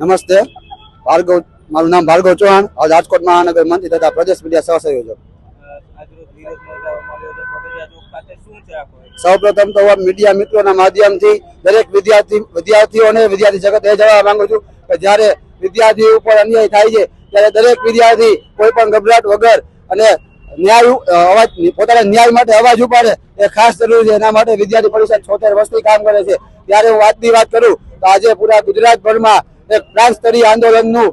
નમસ્તે. ભાર્ગવ, મારું નામ ભાર્ગવ ચૌહાણ. રાજકોટ મહાનગર મંત્રી તથા પ્રદેશ મીડિયા સહ સંયોજક. આજરોજ વિરોધ નોંધાવવામાં આવ્યો છે કોટડિયા ચોક ખાતે શું છે આ કોઈ સૌ પ્રથમ તો મીડિયા મિત્રોના માધ્યમથી દરેક વિદ્યાર્થી, વિદ્યાર્થીઓને વિદ્યાર્થી જગત એ જણાવવા માંગુ છું કે જ્યારે વિદ્યાર્થી ઉપર અન્યાય થાય છે, ત્યારે દરેક વિદ્યાર્થી કોઈ પણ ગભરાટ વગર અને ન્યાય અવાજ, પોતાના ન્યાય માટે અવાજ ઉપાડે એ ખાસ જરૂરી છે. એના માટે વિદ્યાર્થી પરિષદ છોતેર વર્ષથી કામ કરે છે. ત્યારે હું વાતની વાત કરું તો આજે પૂરા ગુજરાતભરમાં એક પ્રાંત સ્તરીય આંદોલનનું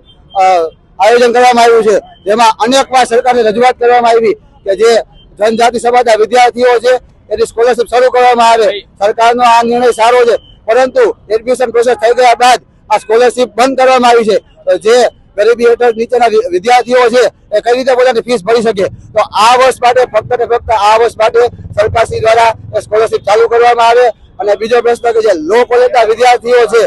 આયોજન કરવામાં આવ્યું છે. જેમાં અનેક વાર સરકારને રજૂઆત કરવામાં આવી કે જે જનજાતિ સમાજના વિદ્યાર્થીઓ છે એની સ્કોલરશીપ શરૂ કરવામાં આવે. સરકારનો આ નિર્ણય સારો છે. પરંતુ એડમિશન પ્રોસેસ થઈ ગયા બાદ આ સ્કોલરશીપ બંધ કરવામાં આવી છે. જે ગરીબી હેઠળ નીચેના વિદ્યાર્થીઓ છે એ કઈ રીતે પોતાની ફીસ ભરી શકે? તો આ વર્ષ માટે ફક્ત ને ફક્ત આ વર્ષ માટે સરકારશ્રી દ્વારા સ્કોલરશીપ ચાલુ કરવામાં આવે. અને બીજો પ્રશ્ન કે જે લો કોલેજના વિદ્યાર્થીઓ છે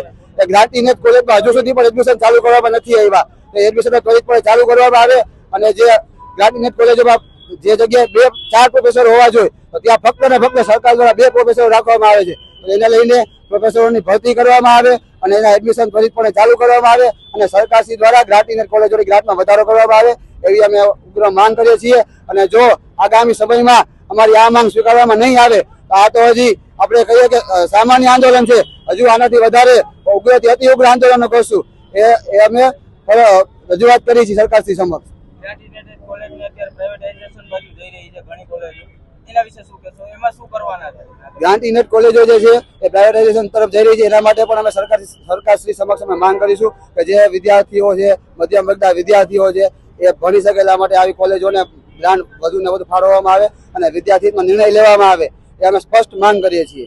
જ્ઞાતિનેત કોલેજમાં હજુ સુધી પણ એડમિશન ચાલુ કરવામાં નથી આવ્યા. એડમિશન એડમિશન ત્વરિતપણે ચાલુ કરવામાં આવે અને જે જ્ઞાતિનેત કોલેજોમાં જે જગ્યાએ બે, ચાર પ્રોફેસર હોવા જોઈએ ત્યાં ફક્ત ને ફક્ત સરકાર દ્વારા બે પ્રોફેસરો રાખવામાં આવે છે. એને લઈને પ્રોફેસરોની ભરતી કરવામાં આવે અને એના એડમિશન ત્વરિતપણે ચાલુ કરવામાં આવે અને સરકારશ્રી દ્વારા ગ્રાન્ટીનેટ કોલેજોની ગ્રાન્ટમાં વધારો કરવામાં આવે, એવી અમે ઉગ્ર માંગ કરીએ છીએ. અને જો આગામી સમયમાં અમારી આ માંગ સ્વીકારવામાં નહીં આવે, તો આ તો હજી આપણે કહીએ કે સામાન્ય આંદોલન છે. હજુ આનાથી વધારે ઉગ્રથી અતિ ઉગ્ર આંદોલનો કરશું એ એ અમે રજૂઆત કરી છે સરકારશ્રી સમક્ષ. ગ્રેજ્યુએટેડ કોલેજની અત્યારે પ્રાઇવેટાઇઝેશન જઈ રહી છે ઘણી કોલેજો એના વિશે શું કહેશો? એમાં શું કરવાના છે? ગ્રાન્ટીનેટ કોલેજો જે છે એ પ્રાઇવેટાઇઝેશન તરફ જઈ રહી છે. એના માટે પણ અમે સરકાર સરકારશ્રી સમક્ષ અમે માંગ કરીશું કે જે વિદ્યાર્થીઓ છે મધ્યમ વર્ગના વિદ્યાર્થીઓ છે એ ભણી શકે એટલા માટે આવી કોલેજોને ગ્રાન્ટ વધુ ને વધુ ફાળવવામાં આવે અને વિદ્યાર્થીમાં નિર્ણય લેવામાં આવે. એ અમે સ્પષ્ટ માંગ કરીએ છીએ.